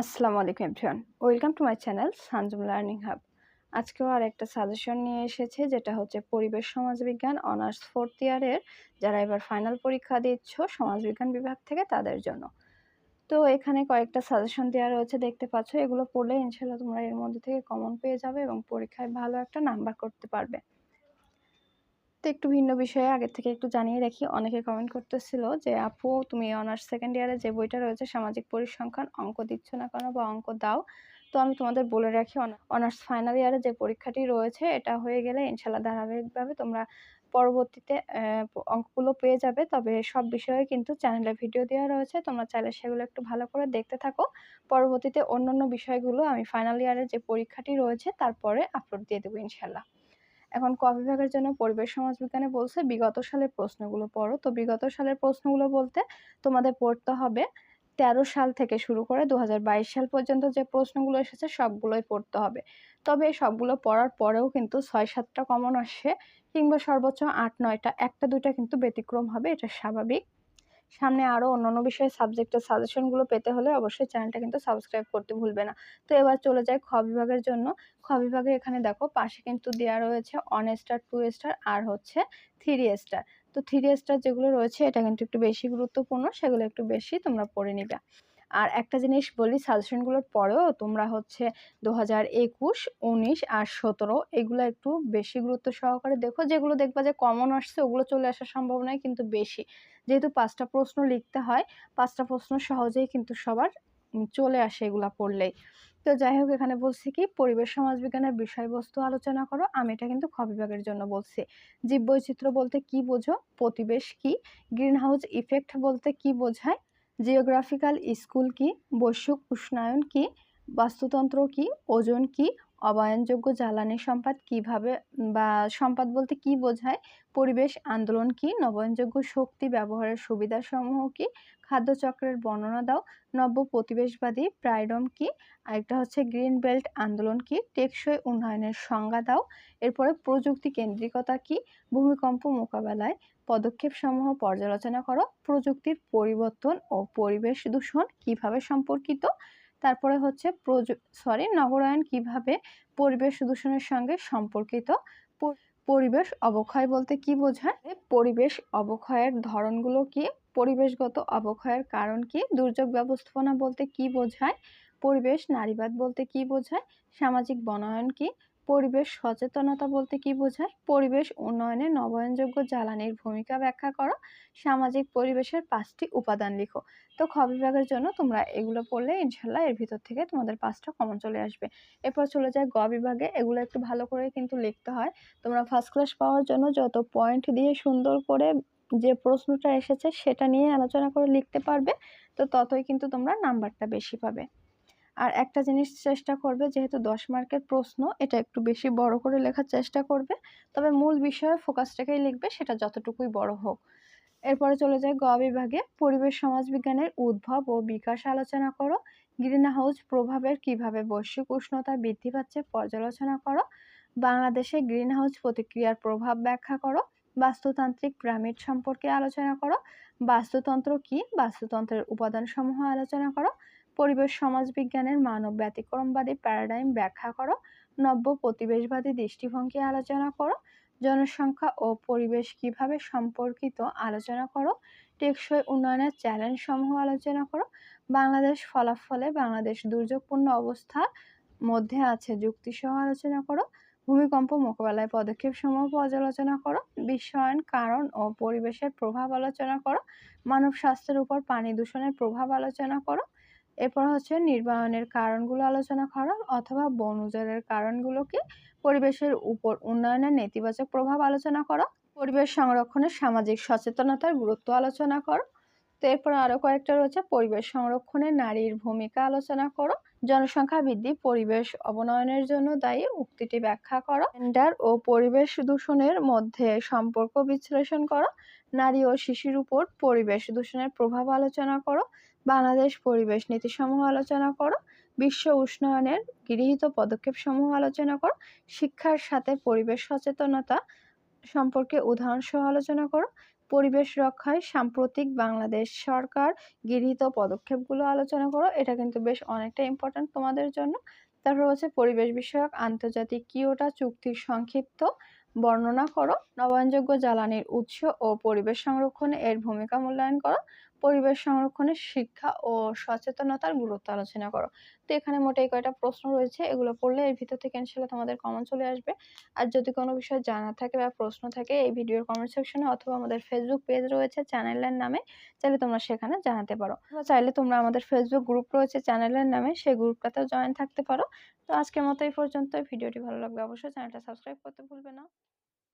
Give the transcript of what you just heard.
আসসালামু আলাইকুম everyone. Welcome to my channel Sanjum learning hub. আজকেও আর একটা সাজেশন নিয়ে এসেছে, যেটা হচ্ছে পরিবেশ সমাজবিজ্ঞান অনার্স ফোর্থ ইয়ারের, যারা এবার ফাইনাল পরীক্ষা দিচ্ছ সমাজবিজ্ঞান বিভাগ থেকে তাদের জন্য। তো এখানে কয়েকটা সাজেশন দেওয়া রয়েছে, দেখতে পাচ্ছ। এগুলো পড়লে ইনশাল্লাহ তোমরা এর মধ্যে থেকে কমন পেয়ে যাবে এবং পরীক্ষায় ভালো একটা নাম্বার করতে পারবে। তো একটু ভিন্ন বিষয়ে আগে থেকে একটু জানিয়ে রাখি। অনেকে কমেন্ট করতেছিল যে, আপু, তুমি অনার্স সেকেন্ড ইয়ারে যে বইটা রয়েছে, সামাজিক পরিসংখ্যান, অঙ্ক দিচ্ছ না কেন বা অঙ্ক দাও? তো আমি তোমাদের বলে রাখি অনার্স ফাইনাল ইয়ারে যে পরীক্ষাটি রয়েছে, এটা হয়ে গেলে ইনশাল্লাহ ধারাবাহিকভাবে তোমরা পরবর্তীতে অঙ্কগুলো পেয়ে যাবে। তবে সব বিষয়ে কিন্তু চ্যানেলে ভিডিও দেওয়া রয়েছে। তোমরা চাইলে সেগুলো একটু ভালো করে দেখতে থাকো। পরবর্তীতে অন্যান্য বিষয়গুলো আমি ফাইনাল ইয়ারে যে পরীক্ষাটি রয়েছে, তারপরে আপলোড দিয়ে দেবো ইনশাল্লাহ এখন ক বিভাগের জন্য পরিবেশ সমাজবিজ্ঞানে বলছে বিগত সালের প্রশ্নগুলো পড়ো। তো বিগত সালের প্রশ্নগুলো বলতে তোমাদের পড়তে হবে তেরো সাল থেকে শুরু করে দু হাজার বাইশ সাল পর্যন্ত যে প্রশ্নগুলো এসেছে সবগুলোই পড়তে হবে। তবে সবগুলো পড়ার পরেও কিন্তু ছয় সাতটা কমন আসে কিংবা সর্বোচ্চ আট নয়টা, একটা দুইটা কিন্তু ব্যতিক্রম হবে, এটা স্বাভাবিক। সামনে আরও অন্যান্য বিষয়ে সাবজেক্টের সাজেশনগুলো পেতে হলে অবশ্যই চ্যানেলটা কিন্তু সাবস্ক্রাইব করতে ভুলবে না। তো এবার চলে যায় খ বিভাগের জন্য। খ বিভাগে এখানে দেখো, পাশে কিন্তু দেওয়া রয়েছে ওয়ান স্টার টু স্টার আর হচ্ছে থ্রি স্টার তো থ্রি স্টার যেগুলো রয়েছে, এটা কিন্তু একটু বেশি গুরুত্বপূর্ণ, সেগুলো একটু বেশি তোমরা পড়ে নিবে। আর একটা জিনিস বলি সাজেশনগুলোর পরেও তোমরা হচ্ছে দু হাজার একুশ, উনিশ আর সতেরো এগুলো একটু বেশি গুরুত্ব সহকারে দেখো। যেগুলো দেখবা যে কমন আসছে, ওগুলো চলে আসার সম্ভাবনাই কিন্তু বেশি। যেহেতু পাঁচটা প্রশ্ন লিখতে হয়, পাঁচটা প্রশ্ন সহজেই কিন্তু সবার চলে আসে এগুলা পড়লেই। তো যাই হোক, এখানে বলছি কি, পরিবেশ, সমাজ বিজ্ঞানের বিষয়বস্তু আলোচনা করো। আমি এটা কিন্তু খ বিভাগের জন্য বলছি। জীব বৈচিত্র্য বলতে কি বোঝো? প্রতিবেশ কি? গ্রিন হাউস ইফেক্ট বলতে কি বোঝায়? জিওগ্রাফিক্যাল স্কুল কি? বৈশ্বিক উষ্ণায়ন কি? বাস্তুতন্ত্র কি? ওজন কি? অবয়নযোগ্য জ্বালানি সম্পদ কীভাবে, বা সম্পদ বলতে কি বোঝায়? পরিবেশ আন্দোলন কি? নবায়নযোগ্য শক্তি ব্যবহারের সুবিধাসমূহ কি? খাদ্যচক্রের বর্ণনা দাও। নব্য প্রতিবেশবাদী প্রাইডম কি? আরেকটা হচ্ছে গ্রিন বেল্ট আন্দোলন কি? টেকসই উন্নয়নের সংজ্ঞা দাও। এরপরে প্রযুক্তি কেন্দ্রিকতা কি? ভূমিকম্প মোকাবেলায় পদক্ষেপ সমূহ পর্যালোচনা করো। প্রযুক্তির পরিবর্তন ও পরিবেশ দূষণ কীভাবে সম্পর্কিত? তারপরে হচ্ছে সরি নগরায়ন কীভাবে পরিবেশ দূষণের সঙ্গে সম্পর্কিত? পরিবেশ অবক্ষয় বলতে কি বোঝায়? পরিবেশ অবক্ষয়ের ধরনগুলো কি? পরিবেশগত অবক্ষয়ের কারণ কি? দুর্যোগ ব্যবস্থাপনা বলতে কি বোঝায়? পরিবেশ নারীবাদ বলতে কি বোঝায়? সামাজিক বনায়ন কি? পরিবেশ সচেতনতা বলতে কি বোঝায়? পরিবেশ উন্নয়নে নবায়নযোগ্য জ্বালানির ভূমিকা ব্যাখ্যা করো। সামাজিক পরিবেশের পাঁচটি উপাদান লিখো। তো খ বিভাগের জন্য তোমরা এগুলো পড়লে ইনশাল্লাহ এর ভিতর থেকে তোমাদের পাঁচটা কমন চলে আসবে। এরপর চলে যায় গ বিভাগে। এগুলো একটু ভালো করে কিন্তু লিখতে হয়। তোমরা ফার্স্ট ক্লাস পাওয়ার জন্য যত পয়েন্ট দিয়ে সুন্দর করে যে প্রশ্নটা এসেছে সেটা নিয়ে আলোচনা করে লিখতে পারবে। তো ততই কিন্তু তোমরা নাম্বারটা বেশি পাবে। আর একটা জিনিস চেষ্টা করবে, যেহেতু দশ মার্কের প্রশ্ন, এটা একটু বেশি বড় করে লেখার চেষ্টা করবে। তবে মূল বিষয়ে ফোকাসটাকেই লিখবে, সেটা যতটুকুই বড় হোক। এরপরে চলে যায় গ বিভাগে। পরিবেশ সমাজবিজ্ঞানের উদ্ভব ও বিকাশ আলোচনা করো। গ্রিন হাউস প্রভাবের কীভাবে বৈশ্বিক উষ্ণতা বৃদ্ধি পাচ্ছে পর্যালোচনা করো। বাংলাদেশে গ্রিন হাউস প্রতিক্রিয়ার প্রভাব ব্যাখ্যা করো। বাস্তুতান্ত্রিক পিরামিড সম্পর্কে আলোচনা করো। বাস্তুতন্ত্র কি? বাস্তুতন্ত্রের উপাদানসমূহ আলোচনা করো। পরিবেশ সমাজ বিজ্ঞানের মানব ব্যতিক্রমবাদী প্যারাডাইম ব্যাখ্যা করো, নব্য প্রতিবেশবাদী দৃষ্টিভঙ্গি আলোচনা করো, জনসংখ্যা ও পরিবেশ কীভাবে সম্পর্কিত আলোচনা করো, টেকসই উন্নয়নের চ্যালেঞ্জ সমূহ আলোচনা করো, বাংলাদেশ ফলাফলে বাংলাদেশ দুর্যোগপূর্ণ অবস্থার মধ্যে আছে যুক্তিসহ আলোচনা করো, ভূমিকম্প মোকাবেলায় পদক্ষেপ সমূহ পর্যালোচনা করো, বিশ্বায়ন, কারণ ও পরিবেশের প্রভাব আলোচনা করো, মানব স্বাস্থ্যের উপর পানি দূষণের প্রভাব আলোচনা করো এরপর হচ্ছে নির্বায়নের কারণগুলো আলোচনা করা অথবা বন উজাড়ের কারণগুলোকে পরিবেশের উপর উন্নয়নের নেতিবাচক প্রভাব আলোচনা করা, পরিবেশ সংরক্ষণের সামাজিক সচেতনতার গুরুত্ব আলোচনা করো। তো এরপর আরও কয়েকটা রয়েছে, পরিবেশ সংরক্ষণে নারীর ভূমিকা আলোচনা করো, জনসংখ্যা বৃদ্ধি, পরিবেশ অবনয়নের জন্য দায়ী উক্তিটি ব্যাখ্যা করো জেন্ডার ও পরিবেশ দূষণের মধ্যে সম্পর্ক বিশ্লেষণ করো, নারী ও শিশুর উপর পরিবেশ দূষণের প্রভাব আলোচনা করো বাংলাদেশ পরিবেশ নীতিসমূহ আলোচনা করো, বিশ্ব উষ্ণায়নের গৃহীত পদক্ষেপসমূহ আলোচনা করো, শিক্ষার সাথে পরিবেশ সচেতনতা সম্পর্কে উদাহরণ সহ আলোচনা করো, পরিবেশ রক্ষায় সাম্প্রতিক বাংলাদেশ সরকার গৃহীত পদক্ষেপগুলো আলোচনা করো, এটা কিন্তু বেশ অনেকটা ইম্পর্ট্যান্ট তোমাদের জন্য। তারপর হচ্ছে পরিবেশ বিষয়ক আন্তর্জাতিক কিয়োটা চুক্তির সংক্ষিপ্ত বর্ণনা করো। নবায়নযোগ্য জ্বালানির উৎস ও পরিবেশ সংরক্ষণে এর ভূমিকা মূল্যায়ন করো। পরিবেশ সংরক্ষণের শিক্ষা ও সচেতনতার গুরুত্ব আলোচনা করো। তো এখানে মোটে এই কয়টা প্রশ্ন রয়েছে, এগুলো পড়লে এর ভিতর থেকে ইনশাল্লাহ তোমাদের কমন চলে আসবে। আর যদি কোনো বিষয় জানা থাকে বা প্রশ্ন থাকে এই ভিডিওর কমেন্ট সেকশনে অথবা আমাদের ফেসবুক পেজ রয়েছে চ্যানেলের নামে, চাইলে তোমরা সেখানে জানাতে পারো। চাইলে তোমরা আমাদের ফেসবুক গ্রুপ রয়েছে চ্যানেলের নামে, সেই গ্রুপটাতেও জয়েন থাকতে পারো। তো আজকের মতো এই পর্যন্ত ভিডিওটি ভালো লাগলে অবশ্যই চ্যানেলটা সাবস্ক্রাইব করতে ভুলবে না।